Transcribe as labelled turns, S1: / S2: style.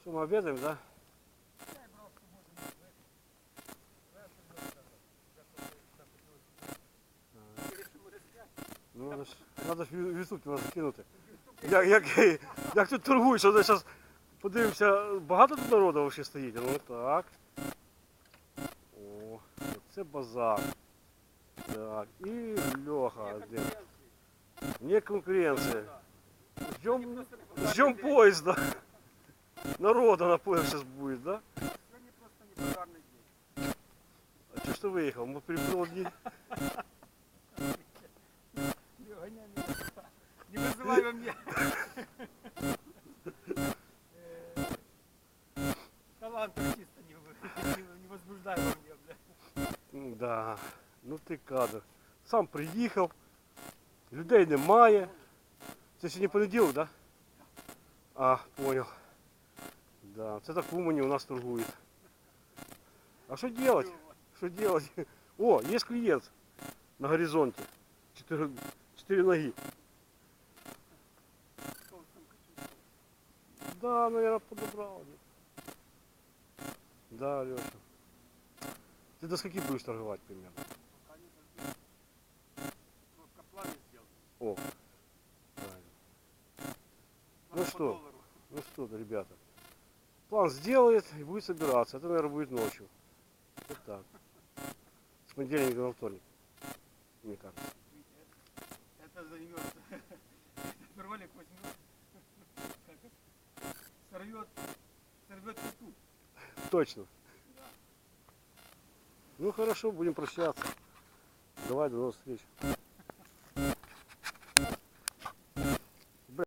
S1: Что, мы обедаем, да? Ну, надо ж, надо ж в YouTube треба закинути. Як, як, як тут торгують, що зараз подивимося, багато тут народу взагалі стоїть. Ну так. О, це базар. Так, і Льоха. Де. Не конкуренція. Ждем, ждем поезда. Народу напоем сейчас будет, да?
S2: Сьогодні просто непопулярний день.
S1: А что ж ты выехал? Мы перепрыгнул дни.
S2: Не гоняй меня. Не вызывай во мне. Э, Талант артиста не, вы- не, не возбуждай во мне, бля.
S1: М, Да, ну ти кадр. Сам приїхав, людей немає. Це сьогодні понеділок, да? А, понял. Да, це так в Умані у нас торгують. А що делать? Що делать? О, є клієнт на горизонті. Чотири, чотири ноги.
S2: Толстым качу.
S1: Да, наверное, подобрал. Да, Леша. Ты до скольки будешь торговать примерно?
S2: Пока не дождусь. Просто планы сделал.
S1: О, правильно.
S2: Надо
S1: Ну
S2: по
S1: что?
S2: доллару.
S1: Ну что, ребята. План сделает и будет собираться. Это, наверное, будет ночью. Вот так. С понедельника на вторник. Мне кажется.
S2: Это займет. Ролик возьмет. Сорвет. Сорвет YouTube.
S1: Точно. Ну хорошо, будем прощаться. Давай, до новых встреч.